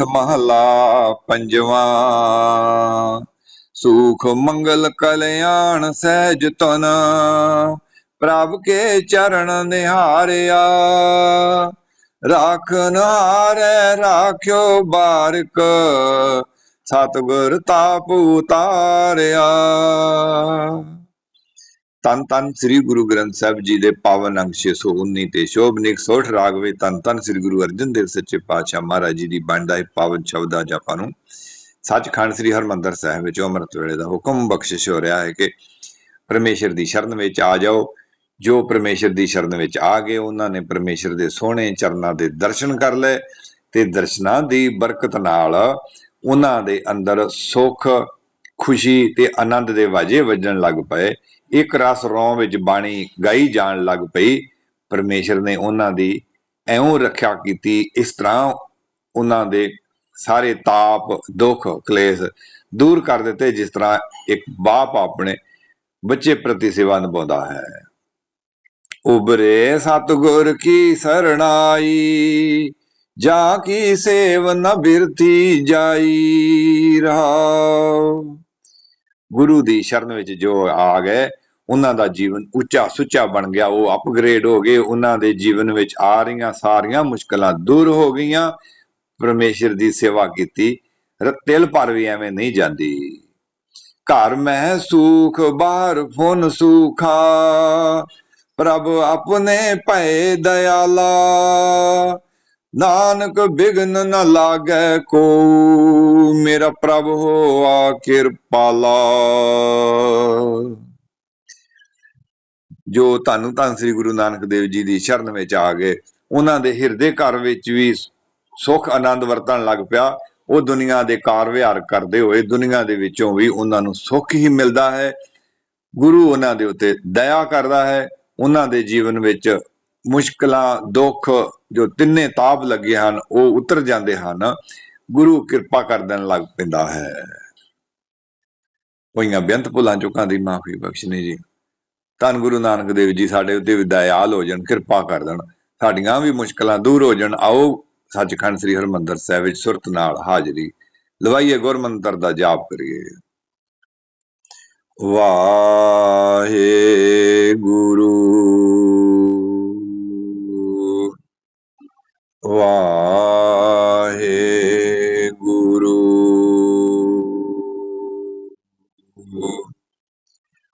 ਮਹਲਾ ਪੰਜਵਾਂ। ਸੁਖ ਮੰਗਲ ਕਲਿਆਣ ਸਹਿਜ ਤਨ ਪ੍ਰਭ ਕੇ ਚਰਨ ਨਿਹਾਰਿਆ। ਰਾਖਨ ਹਾਰੈ ਰਾਖਿਓ ਬਾਰਕ, ਸਤਿਗੁਰ ਤਾਪ ਉਤਾਰਿਆ। ਤਨ ਤਨ ਸ੍ਰੀ ਗੁਰੂ ਗ੍ਰੰਥ ਸਾਹਿਬ ਜੀ ਦੇ ਪਾਵਨ ਅੰਗ 619 ਤੇ ਸ਼ੋਭਨਿਕ ਸੋਠ ਰਾਗ ਵਿੱਚ ਤਨ ਤਨ ਸ੍ਰੀ ਗੁਰੂ ਅਰਜਨ ਦੇਵ ਸੱਚੇ ਪਾਤਸ਼ਾਹ ਮਹਾਰਾਜ ਜੀ ਦੀ ਬਣਦਾ ਹੈ ਪਾਵਨ ਸ਼ਬਦ ਅੱਜ ਆਪਾਂ ਨੂੰ ਸੱਚਖੰਡ ਸ੍ਰੀ ਹਰਮੰਦਰ ਸਾਹਿਬ ਵਿੱਚ ਅੰਮ੍ਰਿਤ ਵੇਲੇ ਦਾ ਹੁਕਮ ਬਖਸ਼ਿਸ਼ ਹੋ ਰਿਹਾ ਹੈ ਕਿ ਪਰਮੇਸ਼ਰ ਦੀ ਸ਼ਰਨ ਵਿੱਚ ਆ ਜਾਓ। ਜੋ ਪਰਮੇਸ਼ਰ ਦੀ ਸ਼ਰਨ ਵਿੱਚ ਆ ਗਏ, ਉਹਨਾਂ ਨੇ ਪਰਮੇਸ਼ਰ ਦੇ ਸੋਹਣੇ ਚਰਨਾਂ ਦੇ ਦਰਸ਼ਨ ਕਰ ਲਏ ਤੇ ਦਰਸ਼ਨਾਂ ਦੀ ਬਰਕਤ ਨਾਲ ਉਹਨਾਂ ਦੇ ਅੰਦਰ ਸੁੱਖ ਖੁਸ਼ੀ ਤੇ ਆਨੰਦ ਦੇ ਵਾਜੇ ਵੱਜਣ ਲੱਗ ਪਏ। ਇੱਕ ਰਸ ਰੋਂ ਵਿੱਚ ਬਾਣੀ ਗਾਈ ਜਾਣ ਲੱਗ ਪਈ। ਪਰਮੇਸ਼ਰ ਨੇ ਉਹਨਾਂ ਦੀ ਐਉਂ ਰੱਖਿਆ ਕੀਤੀ, ਇਸ ਤਰ੍ਹਾਂ ਉਹਨਾਂ ਦੇ ਸਾਰੇ ਤਾਪ, ਦੁੱਖ, ਕਲੇਸ਼ ਦੂਰ ਕਰ ਦਿੱਤੇ, ਜਿਸ ਤਰ੍ਹਾਂ ਇੱਕ ਬਾਪ ਆਪਣੇ ਬੱਚੇ ਪ੍ਰਤੀ ਸੇਵਾ ਨਿਭਾਉਂਦਾ ਹੈ। ਉਬਰੇ ਸਤਗੁਰ ਕੀ ਸਰਣਾਈ, ਜਾ ਕੀ ਸੇਵ ਨ ਬਿਰਤੀ ਜਾਈ ਰਹਾਉ ਗੁਰੂ ਦੀ ਸ਼ਰਨ ਵਿੱਚ ਜੋ ਆ ਗਏ, ਉਹਨਾਂ ਦਾ ਜੀਵਨ ਉੱਚਾ ਸੁੱਚਾ ਬਣ ਗਿਆ, ਉਹ ਅਪਗ੍ਰੇਡ ਹੋ ਗਏ, ਉਹਨਾਂ ਦੇ ਜੀਵਨ ਵਿੱਚ ਆ ਰਹੀਆਂ ਸਾਰੀਆਂ ਮੁਸ਼ਕਲਾਂ ਦੂਰ ਹੋ ਗਈਆਂ, ਪਰਮੇਸ਼ਰ ਦੀ ਸੇਵਾ ਕੀਤੀ ਤਿਲ ਪਰ ਵੀ ਐਵੇਂ ਨਹੀਂ ਜਾਂਦੀ। ਘਰ ਮਹਿ ਸੂਖ ਬਾਹਰ ਫੁਨ ਸੂਖਾ, ਪ੍ਰਭ ਆਪਣੇ ਭੈ ਦਇਆਲਾ ਨਾਨਕ ਬਿਗਨ ਨ ਲਾਗੈ ਕੋ ਮੇਰਾ ਪ੍ਰਭ ਹੋਆ ਕਿਰਪਾਲਾ। ਜੋ ਧੰਨ ਧੰਨ ਸ੍ਰੀ ਗੁਰੂ ਨਾਨਕ ਦੇਵ ਜੀ ਦੀ ਸ਼ਰਨ ਵਿੱਚ ਆ ਗਏ, ਉਹਨਾਂ ਦੇ ਹਿਰਦੇ ਘਰ ਵਿੱਚ ਵੀ ਸੁਖ ਆਨੰਦ ਵਰਤਣ ਲੱਗ ਪਿਆ। ਉਹ ਦੁਨੀਆ ਦੇ ਕਾਰ ਵਿਹਾਰ ਕਰਦੇ ਹੋਏ, ਦੁਨੀਆ ਦੇ ਵਿੱਚੋਂ ਵੀ ਉਹਨਾਂ ਨੂੰ ਸੁੱਖ ਹੀ ਮਿਲਦਾ ਹੈ। ਗੁਰੂ ਉਹਨਾਂ ਦੇ ਉੱਤੇ ਦਇਆ ਕਰਦਾ ਹੈ। ਉਹਨਾਂ ਦੇ ਜੀਵਨ ਵਿੱਚ ਮੁਸ਼ਕਲਾਂ, ਦੁੱਖ ਜੋ ਤਿੰਨੇ ਤਾਪ ਲੱਗੇ ਹਨ, ਉਹ ਉਤਰ ਜਾਂਦੇ ਹਨ। ਗੁਰੂ ਕਿਰਪਾ ਕਰ ਦੇਣ ਲੱਗ ਪੈਂਦਾ ਹੈ। ਹੋਈਆਂ ਬੇਅੰਤ ਭੁੱਲਾਂ ਚੁੱਕਾਂ ਦੀ ਮਾਫੀ ਬਖਸ਼ਣੀ ਜੀ। ਧੰਨ ਗੁਰੂ ਨਾਨਕ ਦੇਵ ਜੀ, ਸਾਡੇ ਉੱਤੇ ਵੀ ਦਇਆਲ ਹੋ ਜਾਣ, ਕਿਰਪਾ ਕਰ ਦੇਣ। ਸਾਡੀਆਂ ਵੀ ਮੁਸ਼ਕਲਾਂ ਦੂਰ ਹੋ ਜਾਣ। ਆਓ ਸੱਚਖੰਡ ਸ੍ਰੀ ਹਰਮੰਦਰ ਸਾਹਿਬ ਵਿੱਚ ਸੁਰਤ ਨਾਲ ਹਾਜ਼ਰੀ ਲਵਾਈਏ, ਗੁਰਮੰਤਰ ਦਾ ਜਾਪ ਕਰੀਏ। ਵਾਹਿਗੁਰੂ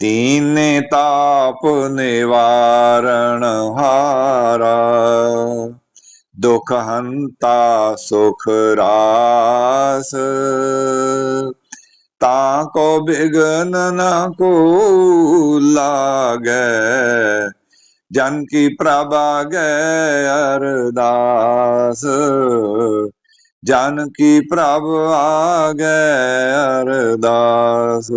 ਤੀਨੇ ਤਾਪ ਨਿਵਾਰਣ ਹਾਰਾ, ਦੁਖ ਹੰਤਾ ਸੁਖ ਰਾਸ। ਤਾ ਕੋ ਬਿਗਨ ਨ ਕੋ ਲਾਗੈ ਜਨ ਕੀ ਪ੍ਰਭਾ ਗੈ ਅਰਦਾਸ। ਜਨ ਕੀ ਪ੍ਰਭ ਆਗੈ ਅਰਦਾਸ।